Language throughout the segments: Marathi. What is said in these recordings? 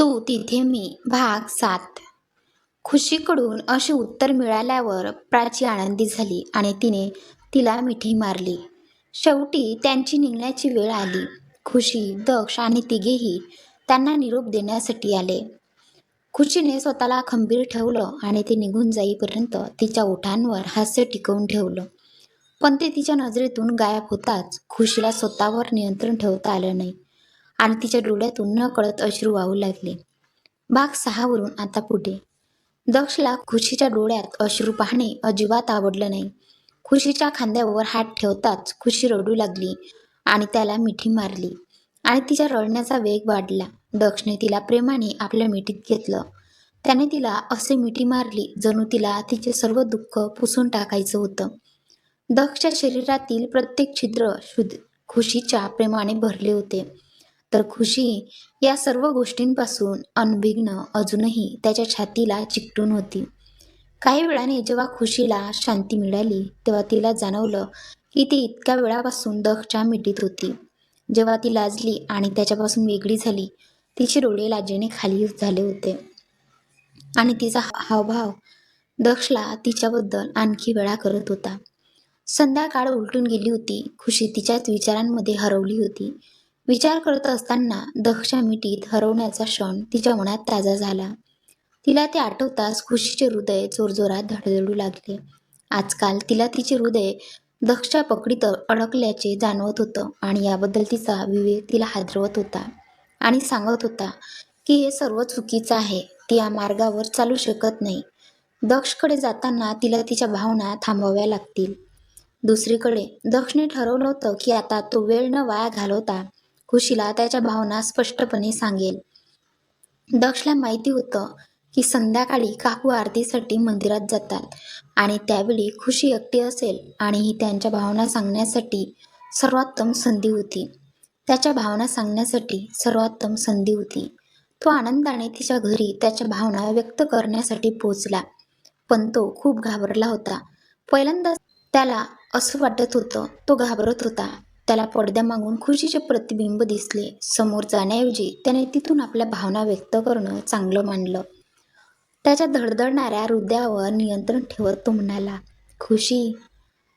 तू तिथे मी भाग सात. खुशीकडून असे उत्तर मिळाल्यावर प्राची आनंदी झाली आणि तिने तिला मिठी मारली. शेवटी त्यांची निघण्याची वेळ आली. खुशी दक्ष आणि तिघेही त्यांना निरोप देण्यासाठी आले. खुशीने स्वतःला खंबीर ठेवलं आणि ते निघून जाईपर्यंत तिच्या ओठांवर हास्य टिकवून ठेवलं. पण ते तिच्या नजरेतून गायब होताच खुशीला स्वतःवर नियंत्रण ठेवता आलं नाही. आणि तिच्या डोळ्यातून न कळत अश्रू वाहू लागले. भाग सहावरून आता पुढे. दक्षला खुशीच्या डोळ्यात अश्रू पाहणे अजिबात आवडलं नाही. खुशीच्या खांद्यावर हात ठेवताच खुशी रडू लागली आणि त्याला मिठी मारली आणि तिच्या रडण्याचा वेग वाढला. दक्षने तिला प्रेमाने आपल्या मिठीत घेतलं. त्याने तिला असे मिठी मारली जणू तिला तिचे सर्व दुःख पुसून टाकायचं होतं. दक्षच्या शरीरातील प्रत्येक छिद्र शुद्ध खुशीच्या प्रेमाने भरले होते. तर खुशी या सर्व गोष्टींपासून अनभिघ्न अजूनही त्याच्या छातीला चिकटून होती. काही वेळाने जेव्हा खुशीला शांती मिळाली तेव्हा तिला जाणवलं की ती इतक्या वेळापासून दक्षच्या मिठीत होती. जेव्हा ती लाजली आणि त्याच्यापासून वेगळी झाली तिचे डोळे लाजेने खाली झाले होते. आणि तिचा हावभाव दक्षला तिच्याबद्दल आणखी वेळा करत होता. संध्याकाळ उलटून गेली होती खुशी तिच्याच विचारांमध्ये हरवली होती. विचार करत असताना दक्षच्या मिठीत हरवण्याचा क्षण तिच्या मनात ताजा झाला. तिला ते आठवताच खुशीचे हृदय जोरजोरात धडधडू लागले. आजकाल तिला तिचे हृदय दक्षच्या पकडीत अडकल्याचे जाणवत होतं आणि याबद्दल तिचा विवेक तिला हादरवत होता आणि सांगत होता की हे सर्व चुकीचं आहे ती या मार्गावर चालू शकत नाही. दक्षकडे जाताना तिला तिच्या भावना थांबवाव्या लागतील. दुसरीकडे दक्षने ठरवलं होतं की आता तो वेळ न वाया घालवता खुशीला त्याच्या भावना स्पष्टपणे सांगेल. दक्षला माहिती होतं की संध्याकाळी काकू आरतीसाठी मंदिरात जातात आणि त्यावेळी खुशी एकटी असेल आणि ही त्यांच्या भावना सांगण्यासाठी सर्वोत्तम संधी होती. त्याच्या भावना सांगण्यासाठी सर्वोत्तम संधी होती. तो आनंदाने तिच्या घरी त्याच्या भावना व्यक्त करण्यासाठी पोचला पण तो खूप घाबरला होता. पहिल्यांदा त्याला असं वाटत होतं तो घाबरत होता. त्याला पडद्यामागून खुशीचे प्रतिबिंब दिसले. समोर जाण्याऐवजी त्याने तिथून आपल्या भावना व्यक्त करणं चांगलं मानलं. त्याच्या धडधडणाऱ्या हृदयावर नियंत्रण ठेवत तो म्हणाला Khushi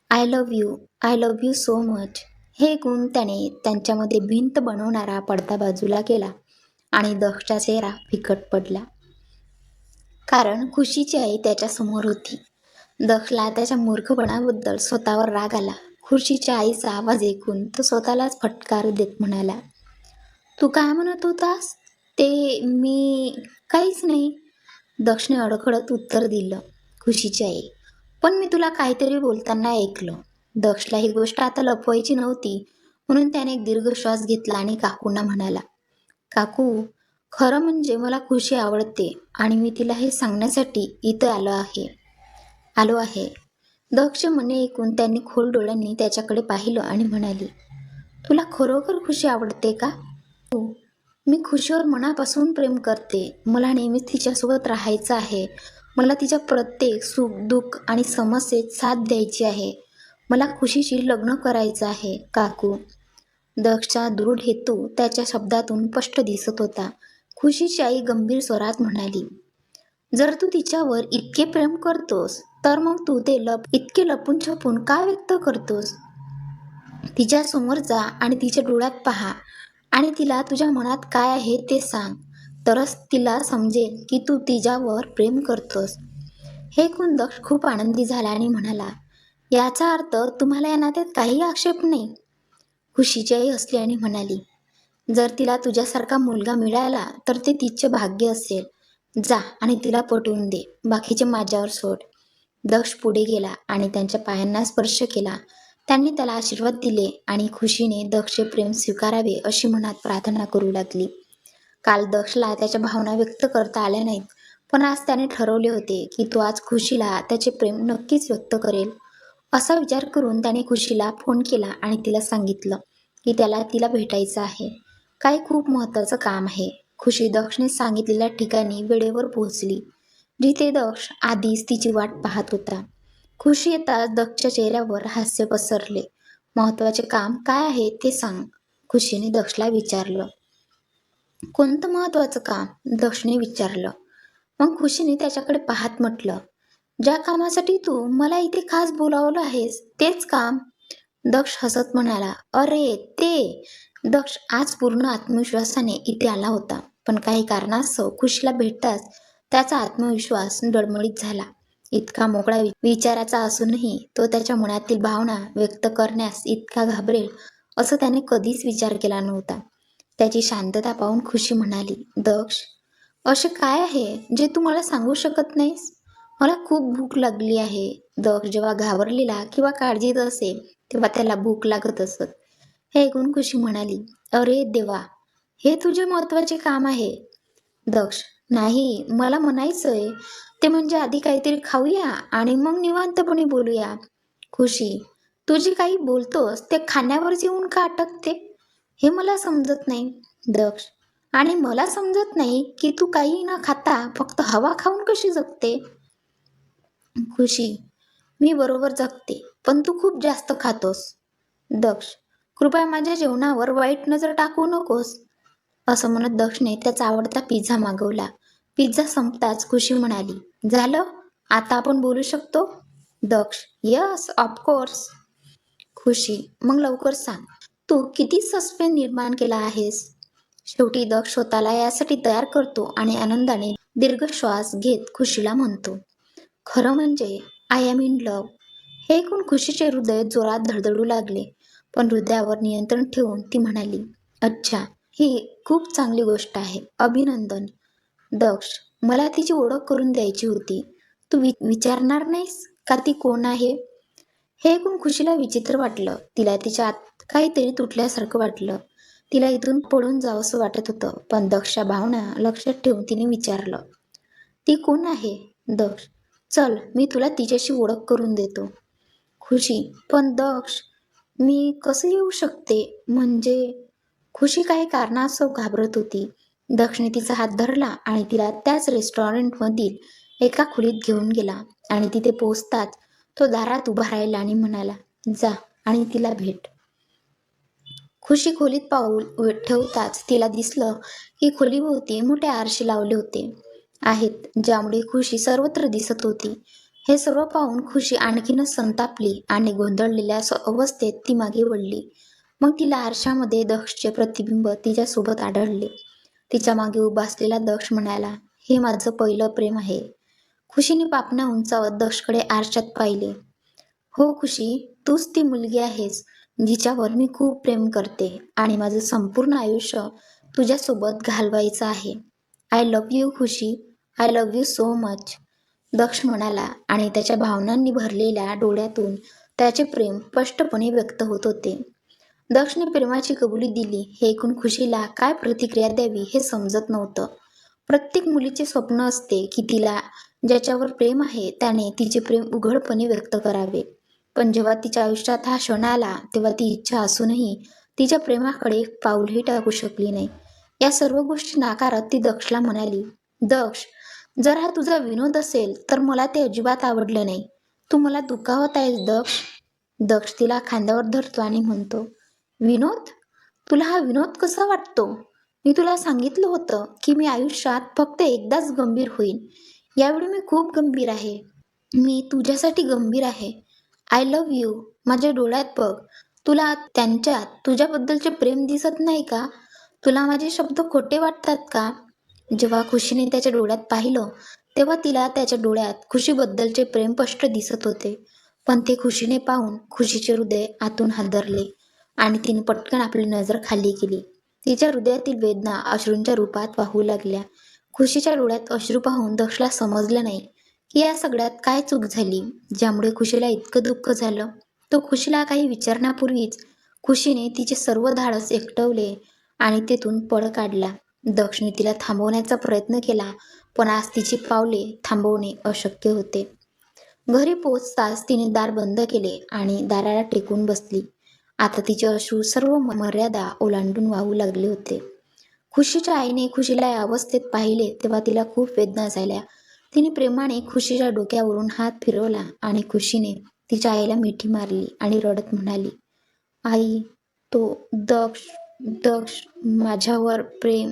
I love you I love you so much हे गुण त्याने त्यांच्यामध्ये भिंत बनवणारा पडदा बाजूला केला आणि दक्षचा चेहरा फिकट पडला. कारण खुशीची आई त्याच्यासमोर होती. दक्षला त्याच्या मूर्खपणाबद्दल स्वतःवर राग आला. खुर्शीच्या आईचा आवाज ऐकून तो स्वतःलाच फटकार देत म्हणाला तू काय म्हणत होतास? ते मी काहीच नाही. दक्षने अडखडत उत्तर दिलं खुशीची आई पण मी तुला काहीतरी बोलताना ऐकलं. दक्षला ही गोष्ट आता लपवायची नव्हती म्हणून त्याने एक दीर्घ श्वास घेतला आणि काकूंना म्हणाला काकू खरं म्हणजे मला खुशी आवडते आणि मी तिला हे सांगण्यासाठी इथं आलो आहे. आलो आहे. दक्ष मने ऐकून त्यांनी खोल डोळ्यांनी त्याच्याकडे पाहिलं आणि म्हणाली तुला खरोखर खुशी आवडते का? हो मी खुशीवर मनापासून प्रेम करते. मला नेहमीच तिच्यासोबत राहायचं आहे. मला तिच्या प्रत्येक सुख दुःख आणि समस्येत साथ द्यायची आहे. मला खुशीशी लग्न करायचं आहे काकू. दक्षचा दृढ हेतू त्याच्या शब्दातून स्पष्ट दिसत होता. खुशीची आई गंभीर स्वरात म्हणाली जर तू तिच्यावर इतके प्रेम करतोस तर मग तू ते लप इतके लपून छपून का व्यक्त करतोस? तिच्या समोर जा आणि तिच्या डोळ्यात पहा आणि तिला तुझ्या मनात काय आहे ते सांग. तरच तिला समजेल की तू तिच्यावर प्रेम करतोस. हे ऐकून दक्ष खूप आनंदी झाला आणि म्हणाला याचा अर्थ तुम्हाला या नात्यात काही आक्षेप नाही. खुशीची असली आणि म्हणाली जर तिला तुझ्यासारखा मुलगा मिळाला तर ते तिचे भाग्य असेल. जा आणि तिला पटवून दे. बाकीचे माझ्यावर सोड. दक्ष पुढे गेला आणि त्यांच्या पायांना स्पर्श केला. त्यांनी त्याला आशीर्वाद दिले आणि खुशीने दक्षचे प्रेम स्वीकारावे अशी मनात प्रार्थना करू लागली. काल दक्षला त्याच्या भावना व्यक्त करता आल्या नाहीत पण आज त्याने ठरवले होते की तो आज खुशीला त्याचे प्रेम नक्कीच व्यक्त करेल. असा विचार करून त्याने खुशीला फोन केला आणि तिला सांगितलं की त्याला तिला भेटायचं आहे. काही खूप महत्त्वाचं काम आहे. खुशी दक्षने सांगितलेल्या ठिकाणी वेळेवर पोहोचली. जिथे दक्ष आधीच तिची वाट पाहत होता. खुशी येताच दक्षच्या चेहऱ्यावर हास्य पसरले. महत्त्वाचे काम काय आहे ते सांग. खुशीने दक्षला विचारलं. कोणतं महत्वाचं काम? दक्षने विचारलं. मग खुशीने त्याच्याकडे पाहत म्हटलं ज्या कामासाठी तू मला इथे खास बोलावलं आहेस तेच काम? दक्ष हसत म्हणाला अरे ते दक्ष आज पूर्ण आत्मविश्वासाने इथे आला होता पण काही कारणास्तव खुशीला भेटताच त्याचा आत्मविश्वास डळमळीत झाला. इतका मोकळा विचाराचा असूनही तो त्याच्या मनातील भावना व्यक्त करण्यास इतका घाबरेल असं त्याने कधीच विचार केला नव्हता. त्याची शांतता पाहून खुशी म्हणाली दक्ष असे काय आहे जे तू मला सांगू शकत नाहीस? मला खूप भूक लागली आहे. दक्ष जेव्हा घाबरलेला किंवा काळजीत असे तेव्हा त्याला भूक लागत असत. हे ऐकून खुशी म्हणाली अरे देवा हे तुझे महत्त्वाचे काम आहे. दक्ष नाही मला म्हणायचंय ते म्हणजे आधी काहीतरी खाऊया आणि मग निवांतपणे बोलूया. खुशी तू काही बोलतोस ते खाण्यावरच येऊन का अटकते? हे मला समजत नाही. दक्ष आणि मला समजत नाही की तू काही न खाता फक्त हवा खाऊन कशी जगते? खुशी मी बरोबर जगते पण तू खूप जास्त खातोस. दक्ष कृपया माझ्या जेवणावर वाईट नजर टाकू नकोस. असं म्हणत दक्षने त्याचा आवडता पिझ्झा मागवला. पिझ्झा संपताच खुशी म्हणाली झालं? आता आपण बोलू शकतो? दक्ष यस ऑफकोर्स खुशी मग लवकर सांग. तू किती सस्पेन्स निर्माण केला आहेस? शेवटी दक्ष स्वतःला यासाठी तयार करतो आणि आनंदाने दीर्घ श्वास घेत खुशीला म्हणतो खरं म्हणजे आय एम इन लव हे ऐकून खुशीचे हृदय जोरात धडधडू लागले. पण हृदयावर नियंत्रण ठेवून ती म्हणाली अच्छा ही खूप चांगली गोष्ट आहे. अभिनंदन. दक्ष मला तिची ओळख करून द्यायची होती. तू वि विचारणार नाहीस का ती कोण आहे? हे ऐकून खुशीला विचित्र वाटलं. तिला तिच्या आत काहीतरी तुटल्यासारखं वाटलं. तिला इथून पळून जावंसं वाटत होतं पण दक्षच्या भावना लक्षात ठेवून तिने विचारलं ती कोण आहे? दक्ष. चल मी तुला तिच्याशी ओळख करून देतो. खुशी पण दक्ष मी कसं येऊ शकते? म्हणजे? खुशी काही कारणास्तव घाबरत होती. दक्षने तिचा हात धरला आणि तिला त्याच रेस्टॉरंटमधील एका खोलीत घेऊन गेला आणि तिथे पोचताच तो दारात उभा राहिला आणि म्हणाला जा आणि तिला भेट. खुशी खोलीत पाऊल ठेवताच तिला दिसलं की खोलीभोवती मोठे आरसे लावले होते आहेत ज्यामुळे खुशी सर्वत्र दिसत होती. हे सर्व पाहून खुशी आणखीनच संतापली आणि गोंधळलेल्या अवस्थेत ती मागे वळली. मग तिला आरशामध्ये दक्षचे प्रतिबिंब तिच्यासोबत आढळले. तिच्यामागे उभा असलेला दक्ष म्हणाला हे माझं पहिलं प्रेम आहे. खुशीने पापण्या उंचावत दक्षकडे आरशात पाहिले. हो खुशी तूच ती मुलगी आहेस जिच्यावर मी खूप प्रेम करते आणि माझं संपूर्ण आयुष्य तुझ्यासोबत घालवायचं आहे. I love you Khushi. I love you so much Daksh म्हणाला आणि त्याच्या भावनांनी भरलेल्या डोळ्यातून त्याचे प्रेम स्पष्टपणे व्यक्त होत होते. दक्षने प्रेमाची कबुली दिली. हे ऐकून खुशीला काय प्रतिक्रिया द्यावी हे समजत नव्हतं. प्रत्येक मुलीचे स्वप्न असते की तिला ज्याच्यावर प्रेम आहे त्याने तिचे प्रेम उघडपणे व्यक्त करावे. पण जेव्हा तिच्या आयुष्यात हा क्षण आला तेव्हा ती इच्छा असूनही तिच्या प्रेमाकडे पाऊलही टाकू शकली नाही. या सर्व गोष्टी नाकारत ती दक्षला म्हणाली दक्ष जर हा तुझा विनोद असेल तर मला ते अजिबात आवडलं नाही. तू मला दुखावत आहेस दक्ष. दक्ष तिला खांद्यावर धरतो आणि म्हणतो विनोद? तुला हा विनोद कसा वाटतो? मी तुला सांगितलं होतं की मी आयुष्यात फक्त एकदाच गंभीर होईन. यावेळी मी खूप गंभीर आहे. मी तुझ्यासाठी गंभीर आहे. आय लव्ह यू माझ्या डोळ्यात बघ. तुला त्यांच्यात तुझ्याबद्दलचे प्रेम दिसत नाही का? तुला माझे शब्द खोटे वाटतात का? जेव्हा खुशीने त्याच्या डोळ्यात पाहिलं तेव्हा तिला त्याच्या डोळ्यात खुशीबद्दलचे प्रेम स्पष्ट दिसत होते. पण ते खुशीने पाहून खुशीचे हृदय आतून हादरले आणि तिने पटकन आपली नजर खाली केली. तिच्या हृदयातील वेदना अश्रूंच्या रूपात वाहू लागल्या. खुशीच्या डोळ्यात अश्रू पाहून दक्षला समजलं नाही की या सगळ्यात काय चूक झाली ज्यामुळे खुशीला इतकं दुःख झालं. तो खुशीला काही विचारण्यापूर्वीच खुशीने तिचे सर्व धाडस एकटवले आणि तेथून पळ काढला. दक्षने तिला थांबवण्याचा प्रयत्न केला पण आज तिची पावले थांबवणे अशक्य होते. घरी पोचताच तिने दार बंद केले आणि दाराला टेकून बसली. आता तिचे अश्रू सर्व मर्यादा ओलांडून वाहू लागले होते. खुशीच्या आईने खुशीला या अवस्थेत पाहिले तेव्हा तिला खूप वेदना झाल्या. तिने प्रेमाने खुशीच्या डोक्यावरून हात फिरवला आणि खुशीने तिच्या आईला मिठी मारली आणि रडत म्हणाली आई तो दक्ष दक्ष माझ्यावर प्रेम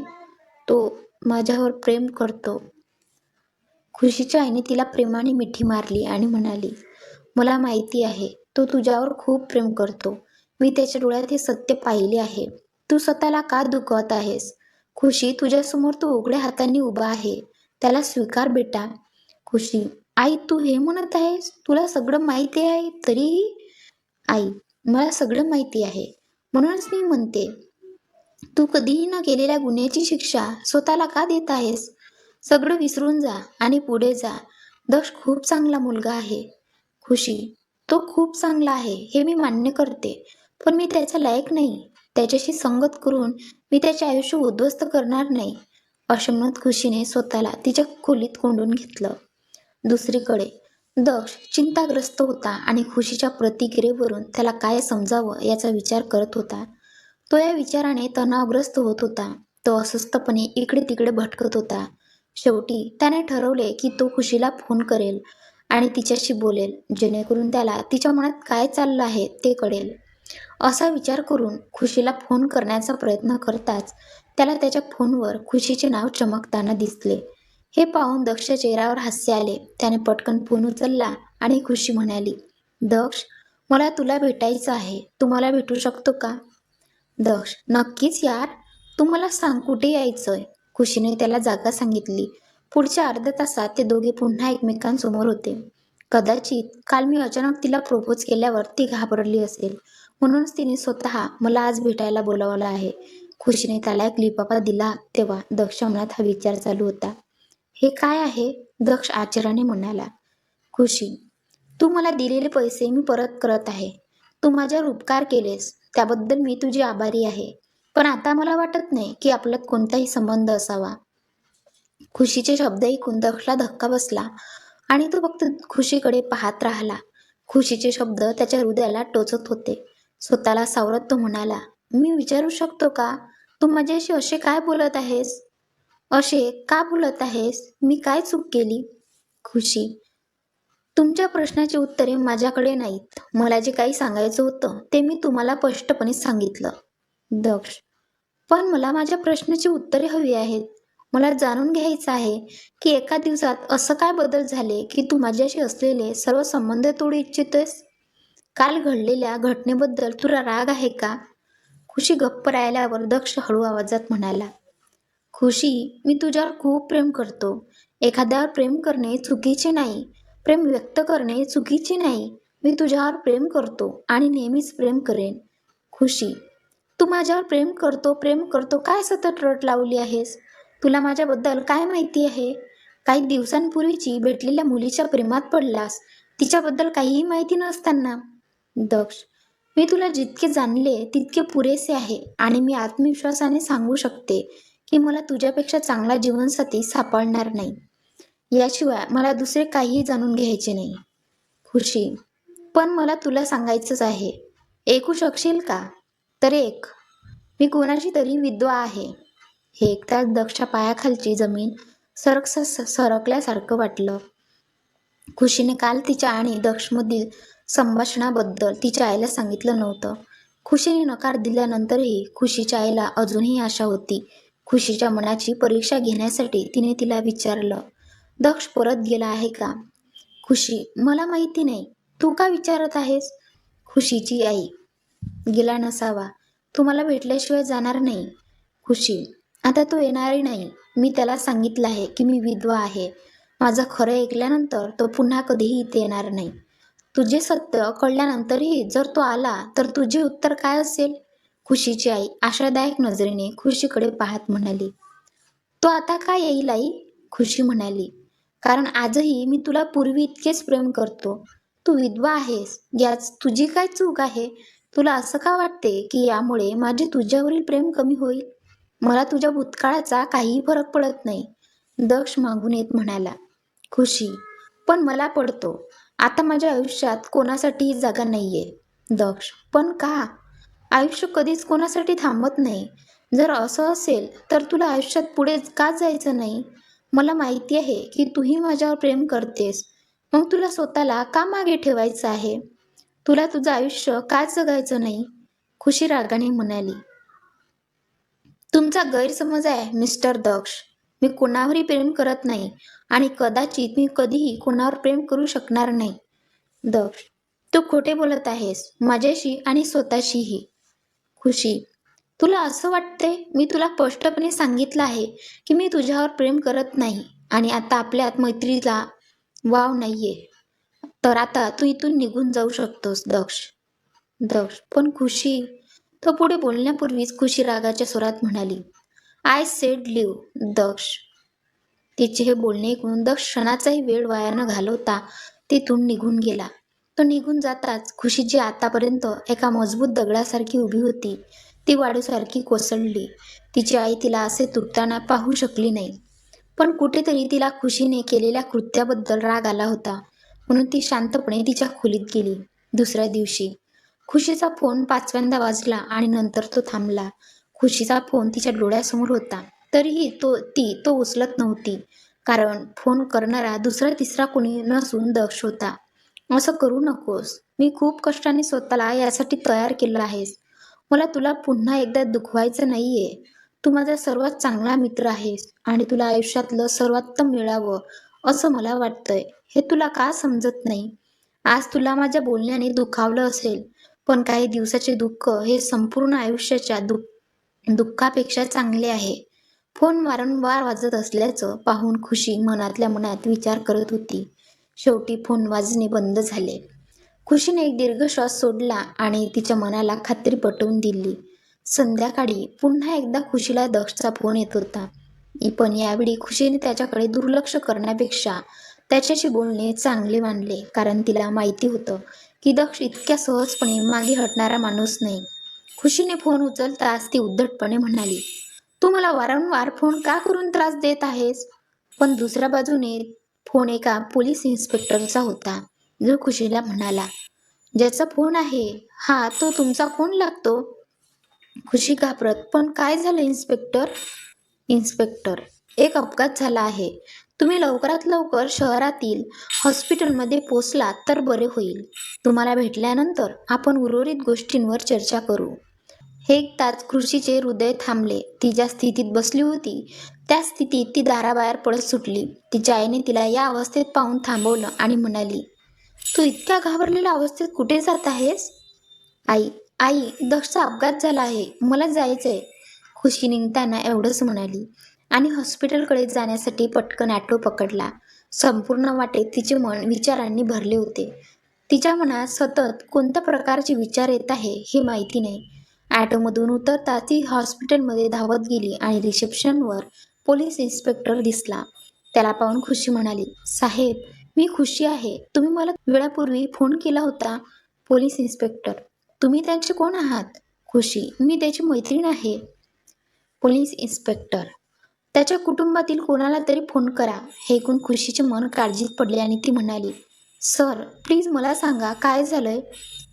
तो माझ्यावर प्रेम करतो. खुशीच्या आईने तिला प्रेमाने मिठी मारली आणि म्हणाली मला माहिती आहे तो तुझ्यावर खूप प्रेम करतो. मी त्याच्या डोळ्यात हे सत्य पाहिले आहे. तू स्वतःला का दुखवत आहेस? खुशी तुझ्यासमोर तो उघड्या हातांनी उभा आहे. त्याला स्वीकार बेटा. खुशी आई तू हे म्हणत आहेस? तुला सगळं माहिती आहे तरीही? आई मला सगळं माहिती आहे. म्हणूनच मी म्हणते तू कधीही न केलेल्या गुन्ह्याची शिक्षा स्वतःला का देत आहेस? सगळं विसरून जा आणि पुढे जा. दक्ष खूप चांगला मुलगा आहे. खुशी तो खूप चांगला आहे हे मी मान्य करते. पण मी त्याचा लायक नाही. त्याच्याशी संगत करून मी त्याचे आयुष्य उद्ध्वस्त करणार नाही. असे म्हणत खुशीने स्वतःला तिच्या खोलीत कोंडून घेतलं. दुसरीकडे दक्ष चिंताग्रस्त होता आणि खुशीच्या प्रतिक्रियेवरून त्याला काय समजावं याचा विचार करत होता. तो या विचाराने तणावग्रस्त होत होता. तो अस्वस्थपणे इकडे तिकडे भटकत होता. शेवटी त्याने ठरवले की तो खुशीला फोन करेल आणि तिच्याशी बोलेल जेणेकरून त्याला तिच्या मनात काय चाललं आहे ते कळेल. असा विचार करून खुशीला फोन करण्याचा प्रयत्न करताच त्याला त्याच्या फोनवर खुशीचे नाव चमकताना दिसले. हे पाहून दक्ष चेहऱ्यावर हास्य आले. त्याने पटकन फोन उचलला आणि खुशी म्हणाली दक्ष मला तुला भेटायचं आहे. तू मला भेटू शकतो का? दक्ष नक्कीच यार. तू मला सांग कुठे यायचंय? खुशीने त्याला जागा सांगितली. पुढच्या अर्ध्या तासात ते दोघे पुन्हा एकमेकांसमोर होते. कदाचित काल मी अचानक तिला प्रपोज केल्यावर ती घाबरली असेल. म्हणूनच तिने स्वतः मला आज भेटायला बोलावलं आहे. खुशीने त्याला एक लिपापा दिला तेव्हा दक्ष मनात हा विचार चालू होता. हे काय आहे? दक्ष आचरणाने म्हणाला. खुशी तू मला दिलेले पैसे मी परत करत आहे. तू माझ्यावर उपकार केलेस. त्याबद्दल मी तुझी आभारी आहे. पण आता मला वाटत नाही की आपल्यात कोणताही संबंध असावा. खुशीचे शब्द ऐकून दक्षला धक्का बसला आणि तो फक्त खुशीकडे पाहत राहिला. खुशीचे शब्द त्याच्या हृदयाला टोचत होते. स्वतःला सावरत तो म्हणाला मी विचारू शकतो का? तू माझ्याशी असे काय बोलत आहेस? असे का बोलत आहेस? मी काय चूक केली? खुशी तुमच्या प्रश्नाची उत्तरे माझ्याकडे नाहीत. मला जे काही सांगायचं होतं ते मी तुम्हाला स्पष्टपणे सांगितलं. दक्ष. पण मला माझ्या प्रश्नाची उत्तरे हवी आहेत. मला जाणून घ्यायचं आहे की एका दिवसात असं काय बदल झाले की तू माझ्याशी असलेले सर्व संबंध तोडू इच्छितोस? काल घडलेल्या घटनेबद्दल तुला राग आहे का? खुशी गप्प राहिल्यावर दक्ष हळू आवाजात म्हणाला खुशी मी तुझ्यावर खूप प्रेम करतो. एखाद्यावर प्रेम करणे चुकीचे नाही. प्रेम व्यक्त करणे चुकीचे नाही. मी तुझ्यावर प्रेम करतो आणि नेहमीच प्रेम करेन. खुशी. तू माझ्यावर प्रेम करतो प्रेम करतो काय सतत रट लावली आहेस? तुला माझ्याबद्दल काय माहिती आहे? काही दिवसांपूर्वीची भेटलेल्या मुलीच्या प्रेमात पडलास. तिच्याबद्दल काहीही माहिती नसताना. दक्ष. मी तुला जितके जाणले तितके पुरेसे आहे आणि मी आत्मविश्वासाने सांगू शकते की मला तुझ्यापेक्षा चांगला जीवनसाथी सापडणार नाही. याशिवाय मला दुसरे काहीही जाणून घ्यायचे नाही. खुशी पण मला तुला सांगायचंच आहे. ऐकू शकशील का? तर एक मी कोणाची तरी विधवा आहे. हे ऐकताच दक्षा पायाखालची जमीन सरकस सरकल्यासारखं वाटलं. खुशीने काल तिच्या आणि दक्षमधील संभाषणाबद्दल तिच्या आईला सांगितलं नव्हतं. खुशीने नकार दिल्यानंतरही खुशीच्या आईला अजूनही आशा होती. खुशीच्या मनाची परीक्षा घेण्यासाठी तिने तिला विचारलं. दक्ष परत गेला आहे का? खुशी मला माहिती नाही. तू का विचारत आहेस? खुशीची आई गेला नसावा. तू मला भेटल्याशिवाय जाणार नाही. खुशी आता तो येणारही नाही. मी त्याला सांगितलं आहे की मी विधवा आहे. माझं खरं ऐकल्यानंतर तो पुन्हा कधीही इथे येणार नाही. तुझे सत्य कळल्यानंतरही जर तो आला तर तुझे उत्तर काय असेल? खुशीची आई आशादायक नजरेने खुशीकडे पाहत म्हणाली. तो आता काय येईल आई? खुशी म्हणाली. कारण आजही मी तुला पूर्वी इतकेच प्रेम करतो. तू विधवा आहेस. याच तुझी काय चूक आहे? तुला असं का वाटते की यामुळे माझे तुझ्यावरील प्रेम कमी होईल? मला तुझ्या भूतकाळाचा काहीही फरक पडत नाही. दक्ष मागून येत म्हणाला. खुशी. पण मला पडतो. आता माझ्या आयुष्यात कोणासाठीही जागा नाही आहे दक्ष. पण का? आयुष्य कधीच कोणासाठी थांबत नाही. जर असं असेल तर तुला आयुष्यात पुढे का जायचं नाही? मला माहिती आहे की तूही माझ्यावर प्रेम करतेस. मग तुला स्वतःला का मागे ठेवायचं आहे? तुला तुझं आयुष्य का जगायचं नाही? खुशी रागाने म्हणाली. तुमचा गैरसमज आहे मिस्टर दक्ष. मी कोणावरही प्रेम करत नाही आणि कदाचित मी कधीही कोणावर प्रेम करू शकणार नाही. दक्ष तू खोटे बोलत आहेस माझ्याशी आणि स्वतःशीही. खुशी तुला असं वाटतंय? मी तुला स्पष्टपणे सांगितलं आहे की मी तुझ्यावर प्रेम करत नाही आणि आता आपल्यात मैत्रीला वाव नाहीये. तर आता तू इथून निघून जाऊ शकतोस दक्ष. दक्ष पण खुशी? तो पुढे बोलण्यापूर्वीच खुशी रागाच्या स्वरात म्हणाली आय सेड लिव दक्ष. तिचे हे बोलणे ऐकून दक्ष क्षणाचाही वेळ वाया न घालवता तिथून निघून गेला. तो निघून जाताच खुशी जी आतापर्यंत एका मजबूत दगडासारखी उभी होती ती वाडूसारखी कोसळली. तिची आई तिला असे तुटताना पाहू शकली नाही. पण कुठेतरी तिला खुशीने केलेल्या कृत्याबद्दल राग आला होता. म्हणून ती शांतपणे तिच्या खोलीत गेली. दुसऱ्या दिवशी. खुशीचा फोन पाचव्यांदा वाजला आणि नंतर तो थांबला. खुशीचा फोन तिच्या डोळ्यासमोर होता. तरीही तो ती तो उचलत नव्हती. कारण फोन करणारा दुसरा तिसरा कोणी नसून दक्ष होता. असं करू नकोस. मी खूप कष्टाने स्वतःला यासाठी तयार केलं आहेस. मला तुला पुन्हा एकदा दुखवायचं नाहीये. तू माझा सर्वात चांगला मित्र आहेस आणि तुला आयुष्यातलं सर्वोत्तम मिळावं असं मला वाटतंय. हे तुला का समजत नाही? आज तुला माझ्या बोलण्याने दुखावलं असेल पण काही दिवसाचे दुःख हे संपूर्ण आयुष्याच्या दुःख दुःखापेक्षा चांगले आहे. फोन वारंवार वाजत असल्याचं पाहून खुशी मनातल्या मनात विचार करत होती. शेवटी फोन वाजणे बंद झाले. खुशीने एक दीर्घ श्वास सोडला आणि तिच्या मनाला खात्री पटवून दिली. संध्याकाळी पुन्हा एकदा खुशीला दक्षचा फोन येत होता. पण यावेळी खुशीने त्याच्याकडे दुर्लक्ष करण्यापेक्षा त्याच्याशी बोलणे चांगले मानले कारण तिला माहिती होतं की दक्ष इतक्या सहजपणे मागे हटणारा माणूस नाही. खुशीने फोन उचलताच ती उद्धटपणे म्हणाली तू मला वारंवार फोन का करून त्रास देत आहेस? पण दुसऱ्या बाजूने फोन एका पोलीस इन्स्पेक्टरचा होता. जो खुशीला म्हणाला ज्याचा फोन आहे हा तो तुमचा फोन लागतो. खुशी घाबरत पण काय झालं इन्स्पेक्टर? इन्स्पेक्टर एक अपघात झाला आहे. तुम्ही लवकरात लवकर शहरातील हॉस्पिटलमध्ये पोचलात तर बरे होईल. तुम्हाला भेटल्यानंतर आपण उर्वरित गोष्टींवर चर्चा करू. हे ताच खुशीचे हृदय थांबले. ती ज्या स्थितीत बसली होती त्या स्थितीत ती दाराबाहेर पळत सुटली. तिच्या आईने तिला या अवस्थेत पाहून थांबवलं आणि म्हणाली तू इतक्या घाबरलेल्या अवस्थेत कुठे जात आहेस? आई आई दक्षचा अपघात झाला आहे. मला जायचं आहे खुशी निघताना एवढंच म्हणाली आणि हॉस्पिटलकडे जाण्यासाठी पटकन ॲटो पकडला. संपूर्ण वाटेत तिचे मन विचारांनी भरले होते. तिच्या मनात सतत कोणत्या प्रकारचे विचार येत आहे हे माहिती नाही. ॲटोमधून उतरता ती हॉस्पिटलमध्ये धावत गेली आणि रिसेप्शनवर पोलीस इन्स्पेक्टर दिसला. त्याला पाहून खुशी म्हणाली साहेब मी खुशी आहे. तुम्ही मला वेळापूर्वी फोन केला होता पोलीस इन्स्पेक्टर. तुम्ही त्यांचे कोण आहात? खुशी मी त्याची मैत्रीण आहे. Police inspector. त्याच्या कुटुंबातील कोणाला तरी फोन करा. हे ऐकून खुशीचे मन काळजीत पडले आणि ती म्हणाली सर प्लीज मला सांगा काय झालंय?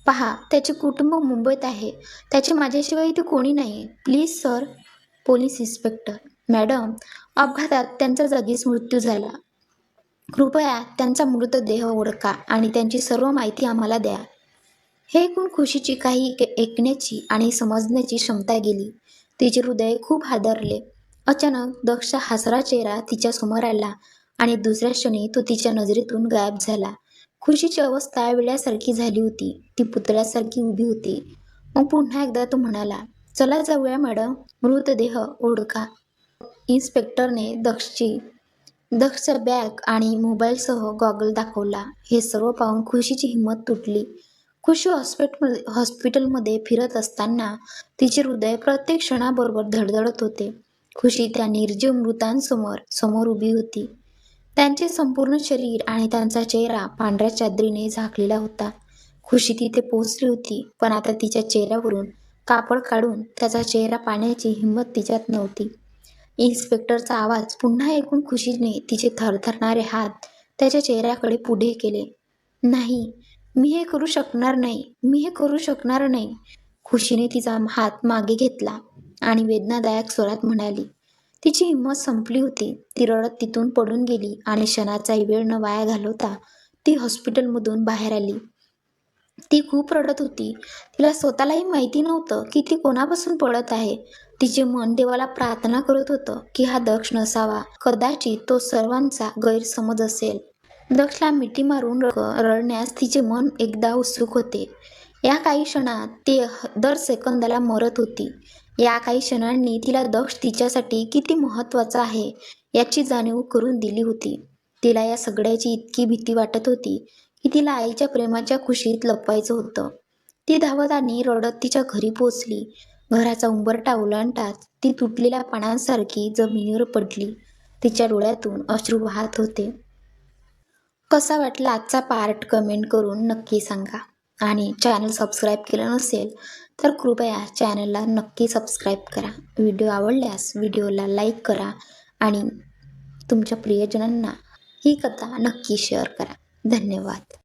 पहा त्याचे कुटुंब मुंबईत आहे. त्याचे माझ्याशिवाय इथे कोणी नाही. Please sir. Police inspector madam अपघातात त्यांचा जागीच मृत्यू झाला. कृपया त्यांचा मृतदेह ओळखा आणि त्यांची सर्व माहिती आम्हाला द्या. हे ऐकून खुशीची काही ऐकण्याची आणि समजण्याची क्षमता गेली. तिचे हृदय खूप हादरले. अचानक दक्ष हसरा चेहरा तिच्या समोर आला आणि दुसऱ्या क्षणी तो तिच्या नजरेतून गायब झाला. खुशीची अवस्था वेळ्यासारखी झाली होती. ती पुतळ्यासारखी उभी होती. मग पुन्हा एकदा तो म्हणाला चला जाऊया मॅडम. मृतदेह ओळखा. इन्स्पेक्टरने दक्षची दक्ष बॅग आणि मोबाईलसह गॉगल दाखवला. हे सर्व पाहून खुशीची हिंमत तुटली. खुशी हॉस्पिटल हॉस्पिटलमध्ये फिरत असताना तिचे हृदय प्रत्येक क्षणाबरोबर धडधडत होते. खुशी त्या निर्जीव मृतांसमोर समोर उभी होती. त्यांचे संपूर्ण शरीर आणि त्यांचा चेहरा पांढऱ्या चादरीने झाकलेला होता. खुशी तिथे पोहोचली होती पण आता तिच्या चेहऱ्यावरून कापड काढून त्याचा चेहरा पाहण्याची हिंमत तिच्यात नव्हती. इन्स्पेक्टरचा आवाज पुन्हा ऐकून खुशीने तिचे थरथरणारे हात त्याच्या चेहऱ्याकडे पुढे केले. नाही मी हे करू शकणार नाही मी हे करू शकणार नाही. खुशीने तिचा हात मागे घेतला आणि वेदनादायक स्वरात म्हणाली तिची हिंमत संपली होती. ती रडत तिथून पडून गेली आणि क्षणाचाही वेळ न वाया घालवता ती हॉस्पिटलमधून बाहेर आली. ती खूप रडत होती. तिला स्वतःलाही माहिती नव्हतं की ती कोणापासून पळत आहे. तिचे मन देवाला प्रार्थना करत होतं की हा दक्ष नसावा. कदाचित तो सर्वांचा गैरसमज असेल. दक्षला मिठी मारून रडण्यास तिचे मन एकदा उत्सुक होते. या काही क्षणात ती दर सेकंदाला मरत होती. या काही क्षणांनी तिला दक्ष तिच्यासाठी किती महत्त्वाचा आहे याची जाणीव करून दिली होती. तिला या सगळ्याची इतकी भीती वाटत होती. की तिला आईच्या प्रेमाच्या खुशीत लपवायचं होतं. ती धावत आणि रडत तिच्या घरी पोचली. घराचा उंबरटा ओलांडताच ती तुटलेल्या पानांसारखी जमिनीवर पडली. तिच्या डोळ्यातून अश्रू वाहत होते. कसा वाटला आजचा पार्ट कमेंट करून नक्की सांगा. आणि चॅनल सबस्क्राईब केलं नसेल तर कृपया चॅनलला नक्की सबस्क्राईब करा. व्हिडिओ आवडल्यास व्हिडिओला लाईक करा. आणि तुमच्या प्रियजनांना ही कथा नक्की शेअर करा. धन्यवाद.